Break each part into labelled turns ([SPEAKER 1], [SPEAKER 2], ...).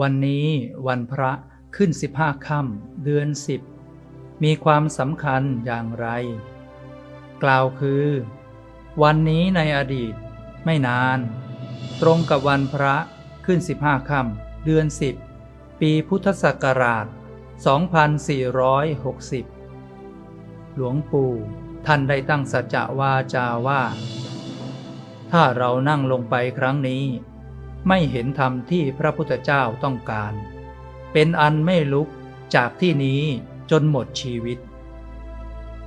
[SPEAKER 1] วันนี้วันพระขึ้นสิบห้าค่ำเดือนสิบมีความสำคัญอย่างไร กล่าวคือ วันนี้ในอดีตไม่นาน ตรงกับวันพระขึ้นสิบห้าค่ำเดือนสิบปีพุทธศักราช 2460 หลวงปู่ท่านได้ตั้งสัจจะวาจาว่า ถ้าเรานั่งลงไปครั้งนี้ ไม่เห็นธรรมที่พระพุทธเจ้าต้องการ เป็นอันไม่ลุกจากที่นี้จนหมดชีวิต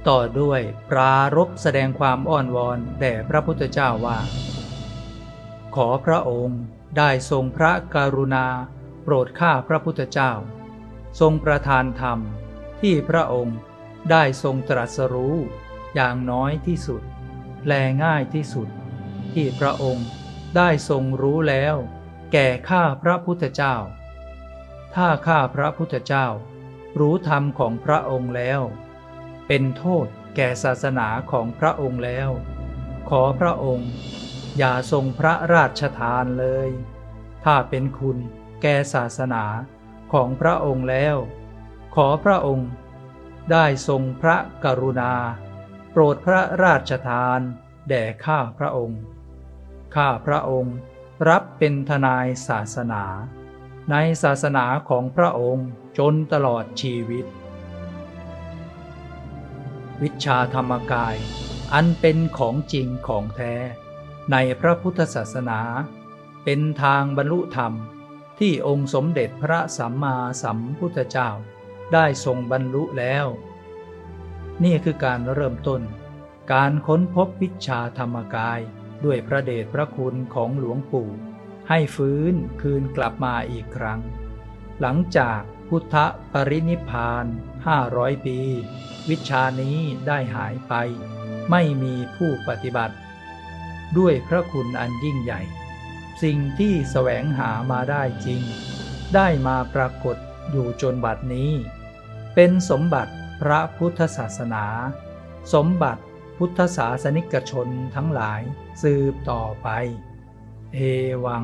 [SPEAKER 1] ต่อด้วยปรารบแสดงความอ้อนวอนแด่พระพุทธเจ้าว่า ขอพระองค์ได้ทรงพระกรุณา โปรดข้าพระพุทธเจ้า ทรงประทานธรรมที่พระองค์ได้ทรงตรัสรู้อย่างน้อยที่สุดแลง่ายที่สุดที่พระองค์ ได้ทรงรู้แล้ว แก่ข้าพระพุทธเจ้า ถ้าข้าพระพุทธเจ้า รู้ธรรมของพระองค์แล้ว เป็นโทษแก่ศาสนาของพระองค์แล้ว ขอพระองค์ อย่าทรงพระราชทานเลย ถ้าเป็นคุณแก่ศาสนาของพระองค์แล้ว ขอพระองค์ได้ทรงพระกรุณา โปรดพระราชทาน แด่ข้าพระองค์ ข้าพระองค์รับเป็นทนายศาสนา ในศาสนาของพระองค์จนตลอดชีวิต วิชาธรรมกายอันเป็นของจริงของแท้ ในพระพุทธศาสนา เป็นทางบรรลุธรรมที่องค์สมเด็จพระสัมมาสัมพุทธเจ้าได้ทรงบรรลุแล้ว นี่คือการเริ่มต้น การค้นพบวิชาธรรมกาย ด้วยพระเดชพระคุณของหลวงปู่ ให้ฟื้นคืนกลับมาอีกครั้ง หลังจากพุทธปรินิพพาน500ปี วิชานี้ได้หายไป ไม่มีผู้ปฏิบัติ ด้วยพระคุณอันยิ่งใหญ่ สิ่งที่แสวงหามาได้จริง ได้มาปรากฏอยู่จนบัดนี้ เป็นสมบัติพระพุทธศาสนา สมบัติ พุทธศาสนิกชนทั้งหลายสืบต่อไป เอวัง